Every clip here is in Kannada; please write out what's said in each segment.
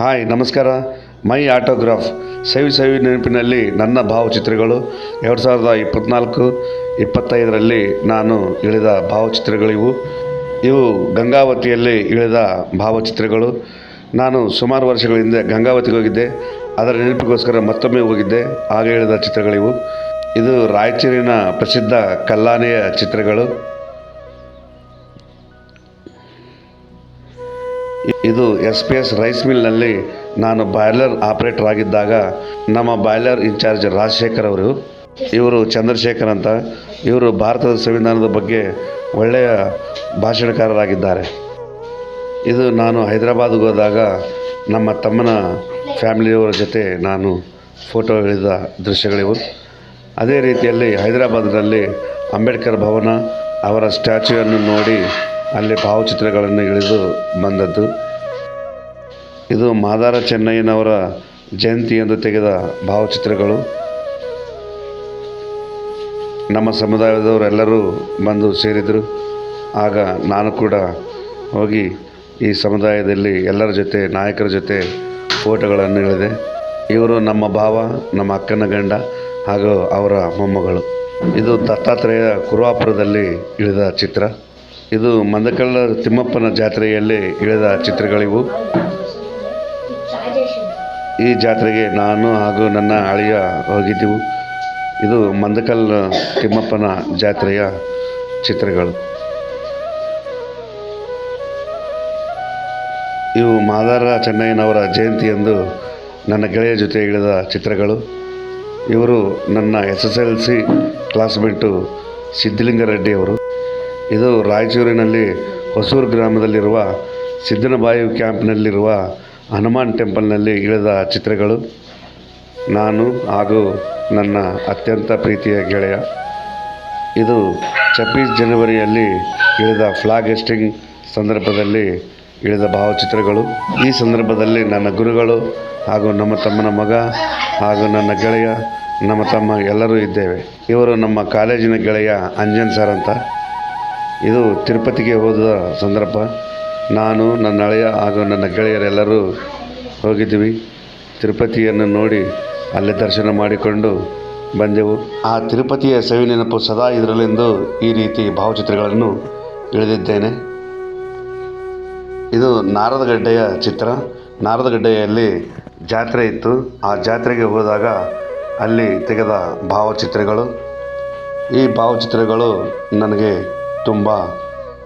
ಹಾಯ್, ನಮಸ್ಕಾರ. ಮೈ ಆಟೋಗ್ರಾಫ್. ಸವಿ ಸವಿ ನೆನಪಿನಲ್ಲಿ ನನ್ನ ಭಾವಚಿತ್ರಗಳು. ಎರಡು ಸಾವಿರದ ಇಪ್ಪತ್ತ್ನಾಲ್ಕು ಇಪ್ಪತ್ತೈದರಲ್ಲಿ ನಾನು ಇಳಿದ ಭಾವಚಿತ್ರಗಳಿವು. ಇವು ಗಂಗಾವತಿಯಲ್ಲಿ ಇಳಿದ ಭಾವಚಿತ್ರಗಳು. ನಾನು ಸುಮಾರು ವರ್ಷಗಳ ಹಿಂದೆ ಗಂಗಾವತಿಗೆ ಹೋಗಿದ್ದೆ. ಅದರ ನೆನಪಿಗೋಸ್ಕರ ಮತ್ತೊಮ್ಮೆ ಹೋಗಿದ್ದೆ. ಆಗ ಇಳಿದ ಚಿತ್ರಗಳಿವು. ಇದು ರಾಯಚೂರಿನ ಪ್ರಸಿದ್ಧ ಕಲ್ಲಾನೆಯ ಚಿತ್ರಗಳು. ಇದು ಎಸ್ ಪಿ ಎಸ್ ರೈಸ್ ಮಿಲ್ನಲ್ಲಿ ನಾನು ಬಾಯ್ಲರ್ ಆಪರೇಟರ್ ಆಗಿದ್ದಾಗ ನಮ್ಮ ಬಾಯ್ಲರ್ ಇನ್ಚಾರ್ಜ್ ರಾಜಶೇಖರ್ ಅವರು, ಇವರು ಚಂದ್ರಶೇಖರ್ ಅಂತ, ಇವರು ಭಾರತದ ಸಂವಿಧಾನದ ಬಗ್ಗೆ ಒಳ್ಳೆಯ ಭಾಷಣಕಾರರಾಗಿದ್ದಾರೆ. ಇದು ನಾನು ಹೈದರಾಬಾದ್ಗೆ ಹೋದಾಗ ನಮ್ಮ ತಮ್ಮನ ಫ್ಯಾಮಿಲಿಯವರ ಜೊತೆ ನಾನು ಫೋಟೋ ಇಳಿದ ದೃಶ್ಯಗಳಿವು. ಅದೇ ರೀತಿಯಲ್ಲಿ ಹೈದರಾಬಾದ್ನಲ್ಲಿ ಅಂಬೇಡ್ಕರ್ ಭವನ ಅವರ ಸ್ಟ್ಯಾಚ್ಯೂವನ್ನು ನೋಡಿ ಅಲ್ಲಿ ಭಾವಚಿತ್ರಗಳನ್ನು ಇಳಿದು ಬಂದದ್ದು. ಇದು ಮಾದಾರ ಚೆನ್ನಯ್ಯನವರ ಜಯಂತಿಯಂದು ತೆಗೆದ ಭಾವಚಿತ್ರಗಳು. ನಮ್ಮ ಸಮುದಾಯದವರೆಲ್ಲರೂ ಬಂದು ಸೇರಿದರು. ಆಗ ನಾನು ಕೂಡ ಹೋಗಿ ಈ ಸಮುದಾಯದಲ್ಲಿ ಎಲ್ಲರ ಜೊತೆ, ನಾಯಕರ ಜೊತೆ ಫೋಟೋಗಳನ್ನು ಇಳಿದೆ. ಇವರು ನಮ್ಮ ಭಾವ, ನಮ್ಮ ಅಕ್ಕನ ಗಂಡ ಹಾಗೂ ಅವರ ಮೊಮ್ಮಗಳು. ಇದು ದತ್ತಾತ್ರೇಯ ಕುರುವಾಪುರದಲ್ಲಿ ಇಳಿದ ಚಿತ್ರ. ಇದು ಮಂದಕಳ್ಳ ತಿಮ್ಮಪ್ಪನ ಜಾತ್ರೆಯಲ್ಲಿ ಇಳಿದ ಚಿತ್ರಗಳಿವು. ಈ ಜಾತ್ರೆಗೆ ನಾನು ಹಾಗೂ ನನ್ನ ಅಳಿಯ ಹೋಗಿದ್ದೆವು. ಇದು ಮಂದಕಲ್ ತಿಮ್ಮಪ್ಪನ ಜಾತ್ರೆಯ ಚಿತ್ರಗಳು. ಇವು ಮಾದಾರ ಚೆನ್ನಯ್ಯನವರ ಜಯಂತಿಯಂದು ನನ್ನ ಗೆಳೆಯ ಜೊತೆ ಇಳಿದ ಚಿತ್ರಗಳು. ಇವರು ನನ್ನ S S L C classmate Siddalingareddy ಅವರು ಇದು ರಾಯಚೂರಿನಲ್ಲಿ ಹೊಸೂರು ಗ್ರಾಮದಲ್ಲಿರುವ ಸಿದ್ದನಬಾಯಿ ಕ್ಯಾಂಪ್ನಲ್ಲಿರುವ ಹನುಮಾನ್ ಟೆಂಪಲ್ನಲ್ಲಿ ಇಳಿದ ಚಿತ್ರಗಳು. ನಾನು ಹಾಗೂ ನನ್ನ ಅತ್ಯಂತ ಪ್ರೀತಿಯ ಗೆಳೆಯ, ಇದು ಛಬ್ಬೀಸ್ ಜನವರಿಯಲ್ಲಿ ಇಳಿದ ಫ್ಲಾಗ್ ಎಸ್ಟಿಂಗ್ ಸಂದರ್ಭದಲ್ಲಿ ಇಳಿದ ಭಾವಚಿತ್ರಗಳು. ಈ ಸಂದರ್ಭದಲ್ಲಿ ನನ್ನ ಗುರುಗಳು ಹಾಗೂ ನಮ್ಮ ತಮ್ಮನ ಮಗ ಹಾಗೂ ನನ್ನ ಗೆಳೆಯ, ನಮ್ಮ ತಮ್ಮ ಎಲ್ಲರೂ ಇದ್ದೇವೆ. ಇವರು ನಮ್ಮ ಕಾಲೇಜಿನ ಗೆಳೆಯ ಅಂಜನ್ ಸರ್ ಅಂತ. ಇದು ತಿರುಪತಿಗೆ ಹೋದ ಸಂದರ್ಭ. ನಾನು, ನನ್ನ ಹಳೆಯ ಹಾಗೂ ನನ್ನ ಗೆಳೆಯರೆಲ್ಲರೂ ಹೋಗಿದ್ದೀವಿ. ತಿರುಪತಿಯನ್ನು ನೋಡಿ ಅಲ್ಲಿ ದರ್ಶನ ಮಾಡಿಕೊಂಡು ಬಂದೆವು. ಆ ತಿರುಪತಿಯ ಸವಿ ನೆನಪು ಸದಾ ಇದರಲ್ಲಿಂದು ಈ ರೀತಿ ಭಾವಚಿತ್ರಗಳನ್ನು ಇಳಿದಿದ್ದೇನೆ ಇದು ನಾರದಗಡ್ಡೆಯ ಚಿತ್ರ. ನಾರದಗಡ್ಡೆಯಲ್ಲಿ ಜಾತ್ರೆ ಇತ್ತು. ಆ ಜಾತ್ರೆಗೆ ಹೋದಾಗ ಅಲ್ಲಿ ತೆಗೆದ ಭಾವಚಿತ್ರಗಳು. ಈ ಭಾವಚಿತ್ರಗಳು ನನಗೆ ತುಂಬ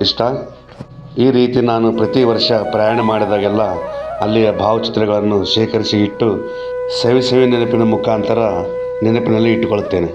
ಇಷ್ಟ. ಈ ರೀತಿ ನಾನು ಪ್ರತಿ ವರ್ಷ ಪ್ರಯಾಣ ಮಾಡಿದಾಗೆಲ್ಲ ಅಲ್ಲಿಯ ಭಾವಚಿತ್ರಗಳನ್ನು ಶೇಖರಿಸಿ ಇಟ್ಟು ಸವಿ ಸವಿ ನೆನಪಿನ ಮುಖಾಂತರ ನೆನಪಿನಲ್ಲಿ ಇಟ್ಟುಕೊಳ್ಳುತ್ತೇನೆ.